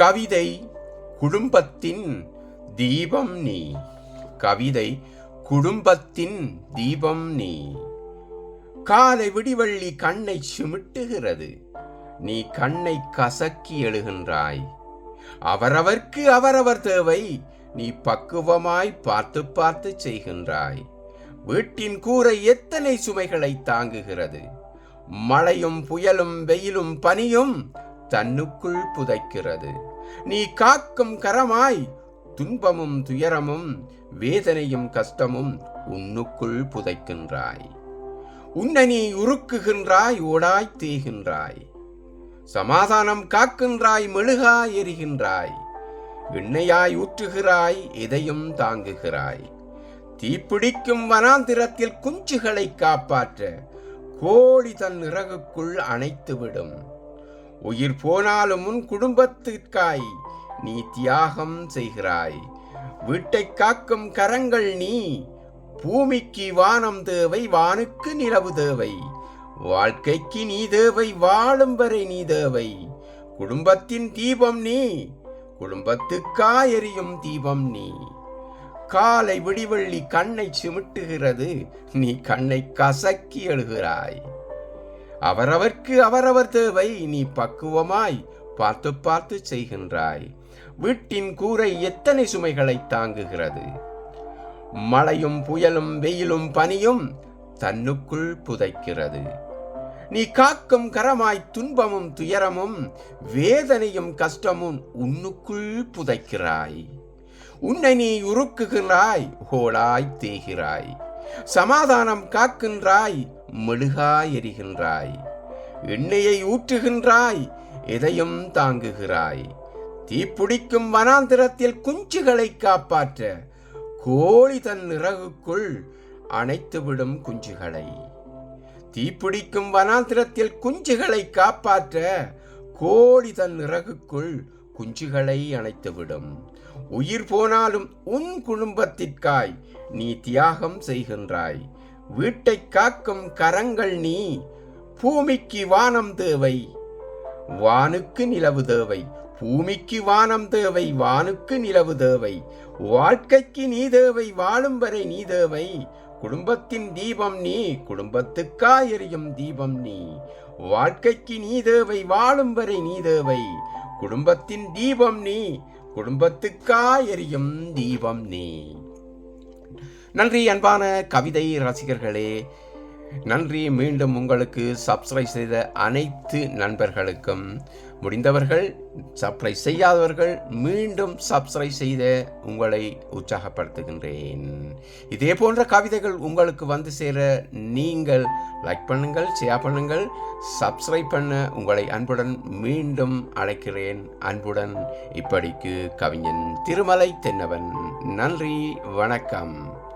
கவிதை குடும்பத்தின் தீபம் நீ. கவிதை குடும்பத்தின் தீபம் நீ. காலை விடிவள்ளி கண்ணை சுமிட்டுகிறது. நீ கண்ணை கசக்கி எழுகின்றாய். அவரவர்க்கு அவரவர் தேவை. நீ பக்குவமாய் பார்த்து பார்த்து செய்கின்றாய். வீட்டின் கூரை எத்தனை சுமைகளை தாங்குகிறது. மழையும் புயலும் வெயிலும் பனியும் தன்னுக்குள் புதைக்கிறது. நீ காக்கும் கரமாய் துன்பமும் துயரமும் வேதனையும் கஷ்டமும் உன்னுக்குள் புதைக்கின்றாய். உன்னை நீ உருக்குகின்றாய் ஓடாய் தேகின்றாய் சமாதானம் காக்கின்றாய் மெழுகாய் எரிகின்றாய். எண்ணெயாய் ஊற்றுகிறாய் எதையும் தாங்குகிறாய். தீப்பிடிக்கும் வனாந்திரத்தில் குஞ்சுகளை காப்பாற்ற கோழி தன் இறகுக்குள் அணைத்துவிடும். உயிர் போனாலும் உன் குடும்பத்திற்காய் நீ தியாகம் செய்கிறாய். வீட்டை காக்கும் கரங்கள் நீ பூமிக்கு வானம் தேவை வானுக்கு நிலவு தேவை. வாழ்க்கைக்கு நீ தேவை வாழும் வரை நீ தேவை. குடும்பத்தின் தீபம் நீ குடும்பத்துக்கா எரியும் தீபம் நீ. காலை விடிவள்ளி கண்ணை சிமிட்டுகிறது நீ கண்ணை கசக்கி எழுகிறாய். அவரவர்க்கு அவரவர் தேவை நீ பக்குவமாய் பார்த்து பார்த்து செய்கின்றாய். வீட்டின் கூரை எத்தனை சுமைகளை தாங்குகிறது? மழையும் புயலும் வெயிலும் பனியும் தன்னுக்குள் புதைக்கிறது. நீ காக்கும் கரமாய் துன்பமும் துயரமும் வேதனையும் கஷ்டமும் உன்னுக்குள் புதைக்கிறாய். உன்னை நீ உருக்குகிறாய் ஹோலாய் தேகிறாய். சமாதானம் காக்கின்றாய் மெழுகாய் எரிகின்றாய் எண்ணெயை ஊற்றுகின்றாய் எதையும் தாங்குகிறாய். தீப்பிடிக்கும் வனாந்திரத்தில் குஞ்சுகளை காப்பாற்ற கோழி தன் இறகுக்குள் அணைத்துவிடும் குஞ்சுகளை. தீப்பிடிக்கும் வனாந்திரத்தில் குஞ்சுகளை காப்பாற்ற கோழி தன் இறகுக்குள் குஞ்சுகளை அணைத்துவிடும். உயிர் போனாலும் உன் குடும்பத்திற்காய் நீ தியாகம் செய்கின்றாய். வீட்டை காக்கும் கரங்கள் நீ பூமிக்கு வானம் தேவை வானுக்கு நிலவு தேவை. பூமிக்கு வானம் தேவை வானுக்கு நிலவு தேவை. வாழ்க்கைக்கு நீ தேவை வாழும் வரை நீ தேவை. குடும்பத்தின் தீபம் நீ குடும்பத்துக்கா எரியும் தீபம் நீ. வாழ்க்கைக்கு நீ தேவை வாழும் வரை நீ தேவை. குடும்பத்தின் தீபம் நீ குடும்பத்துக்கா எரியும் தீபம் நீ. நன்றி அன்பான கவிதை ரசிகர்களே. நன்றி மீண்டும் உங்களுக்கு சப்ஸ்கிரைப் செய்த அனைத்து நண்பர்களுக்கும். முடிந்தவர்கள் சப்ஸ்கிரைப் செய்யாதவர்கள் மீண்டும் சப்ஸ்கிரைப் செய்த உங்களை உற்சாகப்படுத்துகின்றேன். இதே போன்ற கவிதைகள் உங்களுக்கு வந்து சேர நீங்கள் லைக் பண்ணுங்கள் ஷேர் பண்ணுங்கள் சப்ஸ்கிரைப் பண்ண உங்களை அன்புடன் மீண்டும் அழைக்கிறேன். அன்புடன் இப்படிக்கு கவிஞன் திருமலை தென்னவன். நன்றி வணக்கம்.